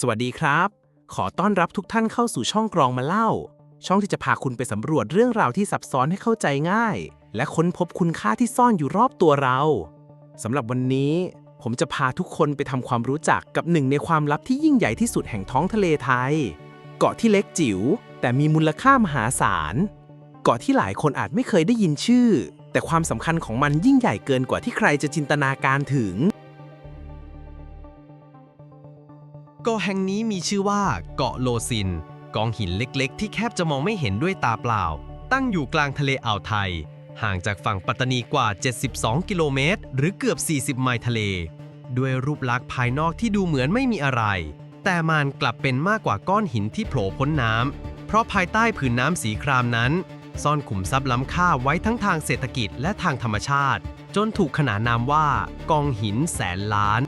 สวัสดีครับ ขอต้อนรับทุกท่านเข้าสู่ช่องกรองมาเล่า ช่องที่จะพาคุณไปสำรวจเรื่องราวที่ซับซ้อนให้เข้าใจง่าย และค้นพบคุณค่าที่ซ่อนอยู่รอบตัวเราสำหรับวันนี้ ผมจะพาทุกคนไปทำความรู้จักกับหนึ่งในความลับที่ยิ่งใหญ่ที่สุดแห่งท้องทะเลไทย เกาะที่เล็กจิ๋วแต่มีมูลค่ามหาศาล เกาะที่หลายคนอาจไม่เคยได้ยินชื่อ แต่ความสำคัญของมันยิ่งใหญ่เกินกว่าที่ใครจะจินตนาการถึง เกาะแห่งนี้มีชื่อว่าเกาะโลซิน กองหินเล็กๆ ที่แคบจะมองไม่เห็นด้วยตาเปล่า ตั้งอยู่กลางทะเลอ่าวไทย ห่างจากฝั่งปัตตานีกว่า 72 กิโลเมตร หรือเกือบ 40 ไมล์ทะเล ด้วยรูปลักษณ์ภายนอกที่ดูเหมือนไม่มีอะไร แต่มันกลับเป็นมากกว่าก้อนหินที่โผล่พ้นน้ำเพราะภายใต้ผืนน้ำสีครามนั้น ซ่อนขุมทรัพย์ล้ำค่าไว้ทั้งทางเศรษฐกิจและทางธรรมชาติ จนถูกขนานนามว่ากองหินแสนล้าน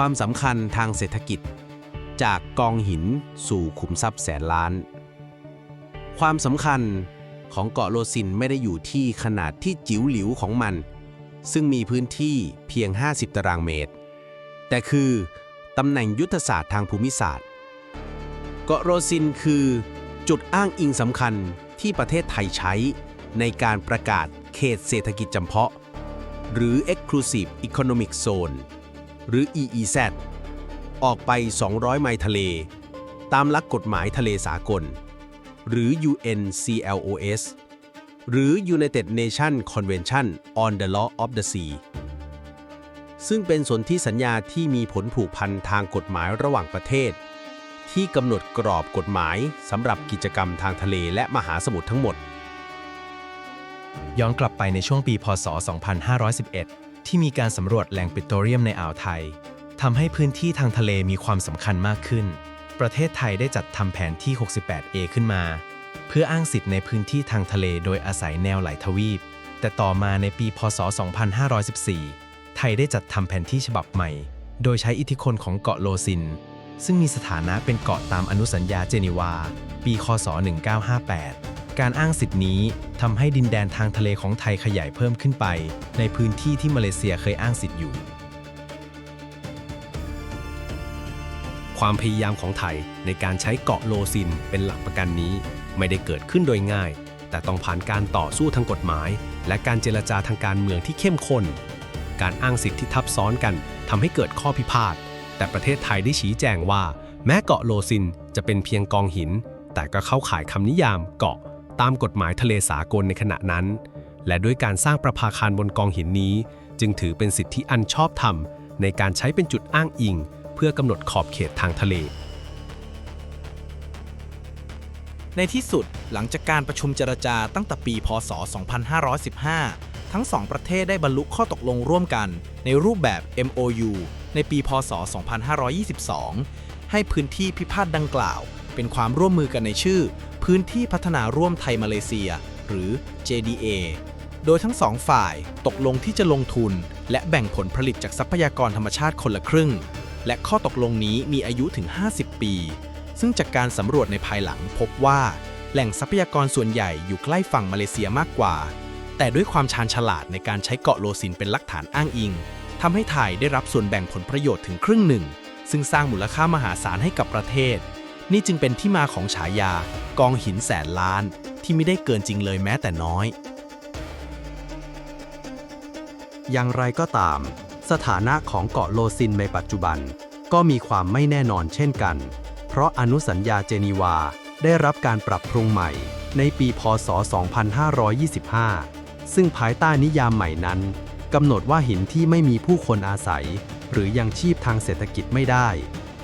ความสำคัญทางเศรษฐกิจ จากกองหินสู่ขุมทรัพย์แสนล้าน ความสำคัญของเกาะโลซินไม่ได้อยู่ที่ขนาดที่จิ๋วหลิวของมัน ซึ่งมีพื้นที่เพียง 50 ตารางเมตร แต่คือตำแหน่งยุทธศาสตร์ทางภูมิศาสตร์ เกาะโลซินคือจุดอ้างอิงสำคัญที่ประเทศไทยใช้ในการประกาศเขตเศรษฐกิจจำเพาะ หรือ Exclusive Economic Zone หรือ EEZ ออกไป 200 ไมล์ทะเล ตามหลักกฎหมายทะเลสากล หรือ UNCLOS หรือ United Nations Convention on the Law of the Sea ซึ่งเป็นสนธิสัญญาที่มีผลผูกพันทางกฎหมายระหว่างประเทศ ที่กำหนดกรอบกฎหมายสำหรับกิจกรรมทางทะเลและมหาสมุทรทั้งหมด ย้อนกลับไปในช่วงปี พศ 2511 ที่มีการสำรวจแหล่งปิโตรเลียมในอ่าวไทยทำให้พื้นที่ทางทะเลมีความสำคัญมากขึ้น ประเทศไทยได้จัดทำแผนที่ 68A ขึ้นมา เพื่ออ้างสิทธิ์ในพื้นที่ทางทะเลโดยอาศัยแนวไหลทวีป แต่ต่อมาในปี พศ 2514 ไทยได้จัดทำแผนที่ฉบับใหม่ โดยใช้อิทธิพลของเกาะโลซิน ซึ่งมีสถานะเป็นเกาะตามอนุสัญญาเจนีวา ปี คศ 1958 การอ้างสิทธินี้ทำให้ดินแดนทางทะเลของไทยขยายเพิ่มขึ้นไป ในพื้นที่ที่มาเลเซียเคยอ้างสิทธิ์อยู่ ความพยายามของไทยในการใช้เกาะโลซินเป็นหลักประกันนี้ ไม่ได้เกิดขึ้นโดยง่าย แต่ต้องผ่านการต่อสู้ทางกฎหมาย และการเจรจาทางการเมืองที่เข้มข้น การอ้างสิทธิ์ที่ทับซ้อนกันทำให้เกิดข้อพิพาทแต่ประเทศไทยได้ชี้แจงว่า แม้เกาะโลซินจะเป็นเพียงกองหินแต่ก็เข้าข่ายคำนิยามเกาะ ตามกฎหมายทะเลสากลในขณะนั้น และด้วยการสร้างประภาคารบนกองหินนี้ จึงถือเป็นสิทธิอันชอบธรรม ในการใช้เป็นจุดอ้างอิง เพื่อกำหนดขอบเขตทางทะเล ในที่สุดหลังจากการประชุมเจรจาตั้งแต่ปี พศ 2515 ทั้งสองประเทศได้บรรลุข้อตกลงร่วมกัน ในรูปแบบ MOU ในปี พศ 2522 ให้พื้นที่พิพาทดังกล่าว เป็นความร่วมมือกันในชื่อ พื้นที่พัฒนาร่วมไทยมาเลเซีย หรือ JDA โดยทั้งสองฝ่ายตกลงที่จะลงทุน และแบ่งผลผลิตจากทรัพยากรธรรมชาติคนละครึ่ง และข้อตกลงนี้มีอายุถึง 50 ปี ซึ่งจากการสำรวจในภายหลังพบว่า แหล่งทรัพยากรส่วนใหญ่อยู่ใกล้ฝั่งมาเลเซียมากกว่า แต่ด้วยความชาญฉลาดในการใช้เกาะโลซินเป็นหลักฐานอ้างอิงทำให้ไทยได้รับส่วนแบ่งผลประโยชน์ถึงครึ่งหนึ่ง ซึ่งสร้างมูลค่ามหาศาลให้กับประเทศ นี่จึงเป็นที่มาของฉายากองหินแสนล้านที่ไม่ได้เกินจริงเลยแม้แต่น้อย อย่างไรก็ตาม สถานะของเกาะโลซินในปัจจุบัน ก็มีความไม่แน่นอนเช่นกัน เพราะอนุสัญญาเจนีวาได้รับการปรับปรุงใหม่ ในปีพศ 2525 ซึ่งภายใต้นิยามใหม่นั้นกำหนดว่าหินที่ไม่มีผู้คนอาศัย หรือยังชีพทางเศรษฐกิจไม่ได้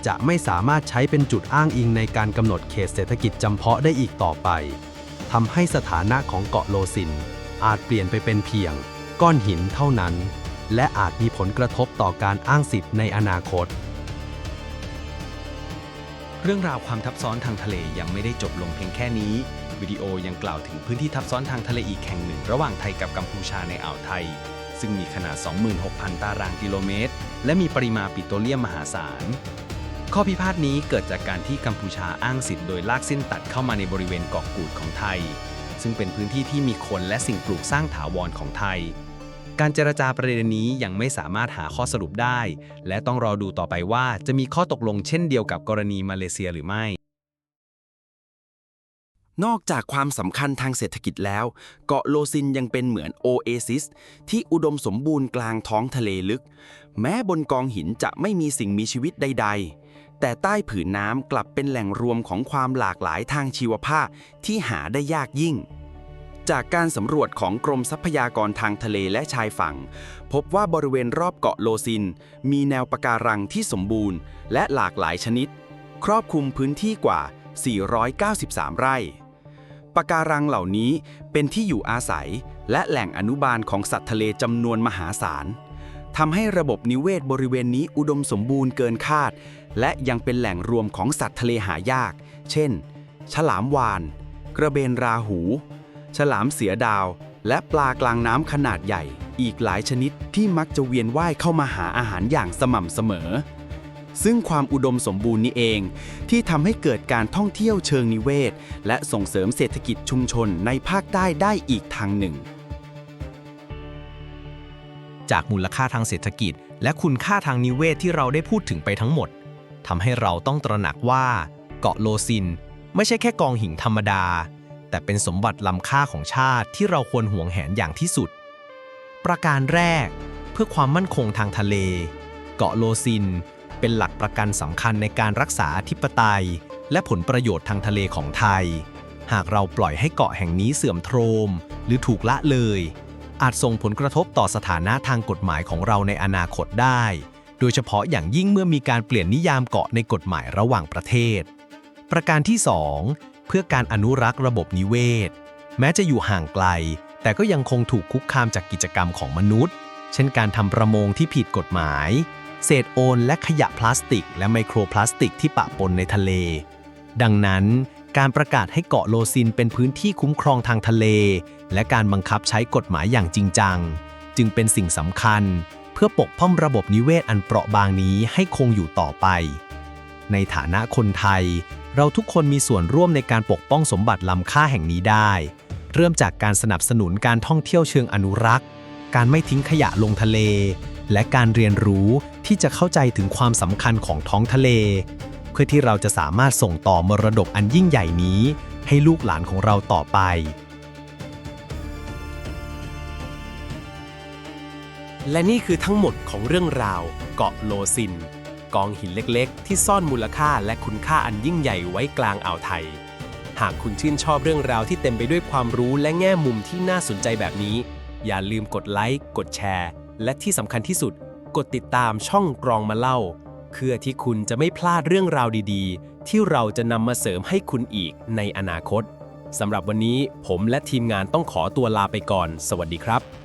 จะไม่สามารถใช้เป็นจุดอ้างอิงในการกำหนดเขตเศรษฐกิจจำเพาะได้อีกต่อไปทำให้สถานะของเกาะโลซิน อาจเปลี่ยนไปเป็นเพียง ก้อนหินเท่านั้น และอาจมีผลกระทบต่อการอ้างสิทธิ์ในอนาคต เรื่องราวความทับซ้อนทางทะเลยังไม่ได้จบลงเพียงแค่นี้ วิดีโอยังกล่าวถึงพื้นที่ทับซ้อนทางทะเลอีกแห่งหนึ่ง ระหว่างไทยกับกัมพูชาในอ่าวไทย ซึ่งมีขนาด 26,000 ตารางกิโลเมตร และมีปริมาณปิโตรเลียมมหาศาล ข้อพิพาทนี้เกิดจากการที่กัมพูชาอ้างสิทธิ์โดยลากเส้นตัดเข้ามาในบริเวณเกาะกูดของไทย ซึ่งเป็นพื้นที่ที่มีคนและสิ่งปลูกสร้างถาวรของไทย การเจรจาประเด็นนี้ยังไม่สามารถหาข้อสรุปได้ และต้องรอดูต่อไปว่าจะมีข้อตกลงเช่นเดียวกับกรณีมาเลเซียหรือไม่ นอกจากความสำคัญทางเศรษฐกิจแล้ว เกาะโลซินยังเป็นเหมือนโอเอซิสที่อุดมสมบูรณ์กลางท้องทะเลลึก แม้บนกองหินจะไม่มีสิ่งมีชีวิตใด ๆ แต่ใต้ผืนน้ำกลับเป็นแหล่งรวมของความหลากหลายทางชีวภาพที่หาได้ยากยิ่ง จากการสำรวจของกรมทรัพยากรทางทะเลและชายฝั่ง พบว่าบริเวณรอบเกาะโลซิน มีแนวปะการังที่สมบูรณ์ และหลากหลายชนิด ครอบคลุมพื้นที่กว่า 493 ไร่ปะการังเหล่านี้เป็นที่อยู่อาศัย และแหล่งอนุบาลของสัตว์ทะเลจำนวนมหาศาล ทำให้ระบบนิเวศบริเวณนี้อุดมสมบูรณ์เกินคาด และยังเป็นแหล่งรวมของสัตว์ทะเลหายาก เช่น ฉลามวาฬกระเบนราหู ฉลามเสือดาว และปลากลางน้ำขนาดใหญ่ อีกหลายชนิดที่มักจะเวียนว่ายเข้ามาหาอาหารอย่างสม่ำเสมอ ซึ่งความอุดมสมบูรณ์นี้เอง ที่ทำให้เกิดการท่องเที่ยวเชิงนิเวศ และส่งเสริมเศรษฐกิจชุมชนในภาคใต้ได้อีกทางหนึ่ง จากมูลค่าทางเศรษฐกิจ และคุณค่าทางนิเวศที่เราได้พูดถึงไปทั้งหมดทำให้เราต้องตระหนักว่า เกาะโลซิน ไม่ใช่แค่กองหินธรรมดา แต่เป็นสมบัติล้ำค่าของชาติที่เราควรหวงแหนอย่างที่สุด ประการแรก เพื่อความมั่นคงทางทะเล เกาะโลซิน เป็นหลักประกันสำคัญในการรักษาอธิปไตย และผลประโยชน์ทางทะเลของไทย หากเราปล่อยให้เกาะแห่งนี้เสื่อมโทรม หรือถูกละเลย อาจส่งผลกระทบต่อสถานะทางกฎหมายของเราในอนาคตได้ โดยเฉพาะอย่างยิ่งเมื่อมีการเปลี่ยนนิยามเกาะในกฎหมายระหว่างประเทศ ประการที่ 2 เพื่อการอนุรักษ์ระบบนิเวศ แม้จะอยู่ห่างไกล แต่ก็ยังคงถูกคุกคามจากกิจกรรมของมนุษย์ เช่นการทำประมงที่ผิดกฎหมาย เศษโอนและขยะพลาสติก และไมโครพลาสติกที่ปะปนในทะเล ดังนั้น การประกาศให้เกาะโลซินเป็นพื้นที่คุ้มครองทางทะเล และการบังคับใช้กฎหมายอย่างจริงจัง จึงเป็นสิ่งสำคัญ เพื่อปกป้องระบบนิเวศอันเปราะบางนี้ให้คงอยู่ต่อไป ในฐานะคนไทย เราทุกคนมีส่วนร่วมในการปกป้องสมบัติล้ำค่าแห่งนี้ได้ เริ่มจากการสนับสนุนการท่องเที่ยวเชิงอนุรักษ์ การไม่ทิ้งขยะลงทะเล และการเรียนรู้ที่จะเข้าใจถึงความสำคัญของท้องทะเล เพื่อที่เราจะสามารถส่งต่อมรดกอันยิ่งใหญ่นี้ ให้ลูกหลานของเราต่อไป และนี่คือทั้งหมดของเรื่องราว เกาะโลซิน กองหินเล็กๆ ที่ซ่อนมูลค่าและคุณค่าอันยิ่งใหญ่ไว้กลางอ่าวไทย หากคุณชื่นชอบเรื่องราวที่เต็มไปด้วยความรู้และแง่มุมที่น่าสนใจแบบนี้ อย่าลืมกดไลค์กดแชร์ และที่สำคัญที่สุด กดติดตามช่องกรองมาเล่า เพื่อที่คุณจะไม่พลาดเรื่องราวดีๆ ที่เราจะนำมาเสริมให้คุณอีกในอนาคตสำหรับวันนี้ผมและทีมงานต้องขอตัวลาไปก่อน สวัสดีครับ